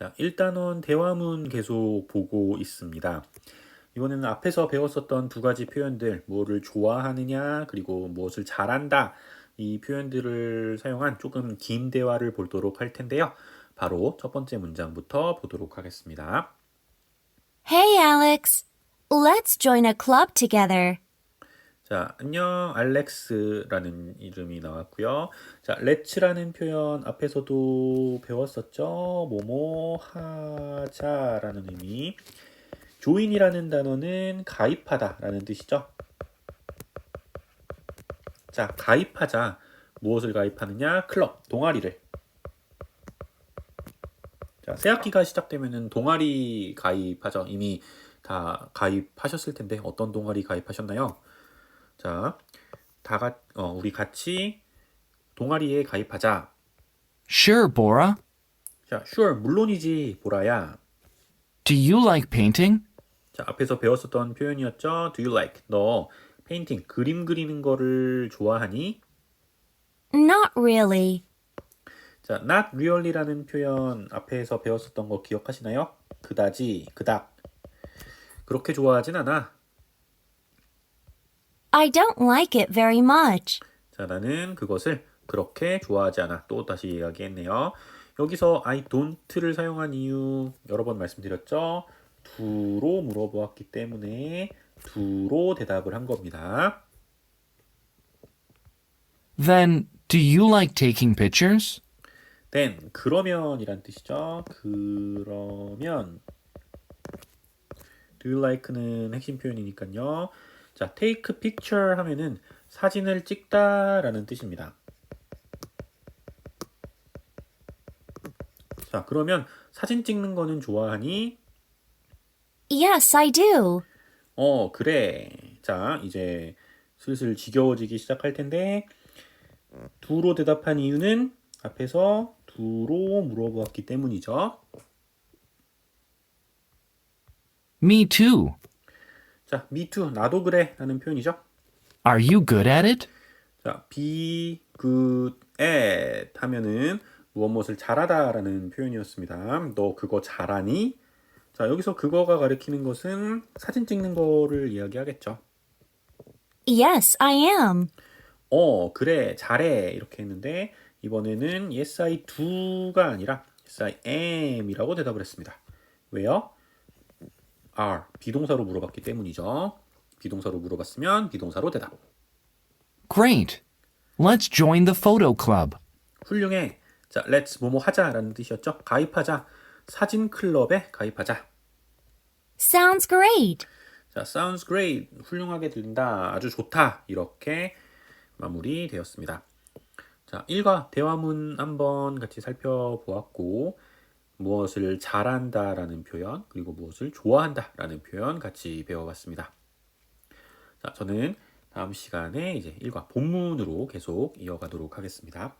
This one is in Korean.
자, 1단원 대화문 계속 보고 있습니다. 이번에는 앞에서 배웠었던 두 가지 표현들, 뭐를 좋아하느냐, 그리고 무엇을 잘한다, 이 표현들을 사용한 조금 긴 대화를 보도록 할 텐데요. 바로 첫 번째 문장부터 보도록 하겠습니다. Hey, Alex. Let's join a club together. 자, 안녕, 알렉스라는 이름이 나왔고요. 자, let's라는 표현 앞에서도 배웠었죠. 뭐뭐 하자라는 의미. join이라는 단어는 가입하다라는 뜻이죠. 자, 가입하자. 무엇을 가입하느냐? 클럽, 동아리를. 자, 새 학기가 시작되면은 동아리 가입하죠. 이미 다 가입하셨을 텐데 어떤 동아리 가입하셨나요? 자, 다 같, 어, 우리 같이 동아리에 가입하자. Sure, Bora. 자, sure, 물론이지, 보라야. Do you like painting? 자, 앞에서 배웠었던 표현이었죠. Do you like? 너 페인팅, 그림 그리는 거를 좋아하니? Not really. 자, not really라는 표현 앞에서 배웠었던 거 기억하시나요? 그다지, 그닥. 그렇게 좋아하진 않아. I don't like it very much. 자, 나는 그것을 그렇게 좋아하지 않아. 또 다시 이야기했네요. 여기서 I don't를 사용한 이유 여러 번 말씀드렸죠. 두로 물어보았기 때문에 두로 대답을 한 겁니다. Then, do you like taking pictures? then 그러면이란 뜻이죠. 그러면 do you like는 핵심 표현이니까요. 자, take picture 하면은 사진을 찍다라는 뜻입니다. 자, 그러면 사진 찍는 거는 좋아하니? Yes, I do. 어, 그래. 자, 이제 슬슬 지겨워지기 시작할 텐데, 두로 대답한 이유는 앞에서 두로 물어보았기 때문이죠. Me too. 자, me too, 나도 그래 라는 표현이죠. Are you good at it? 자, be good at 하면은 무엇 무엇을 잘하다 라는 표현이었습니다. 너 그거 잘하니? 자, 여기서 그거가 가리키는 것은 사진 찍는 거를 이야기하겠죠. Yes, I am. 어, 그래, 잘해. 이렇게 했는데, 이번에는 yes, I do가 아니라 yes, I am이라고 대답을 했습니다. 왜요? Are, 비동사로 물어봤기 때문이죠. 비동사로 물어봤으면 비동사로 대답. Great. Let's join the photo club. 훌륭해. 자, let's 뭐뭐 하자라는 뜻이었죠. 가입하자. 사진 클럽에 가입하자. Sounds great. 자, sounds great. 훌륭하게 들린다. 아주 좋다. 이렇게 마무리되었습니다. 자, 1과 대화문 한번 같이 살펴보았고, 무엇을 잘한다라는 표현, 그리고 무엇을 좋아한다라는 표현 같이 배워봤습니다. 자, 저는 다음 시간에 이제 1과 본문으로 계속 이어가도록 하겠습니다.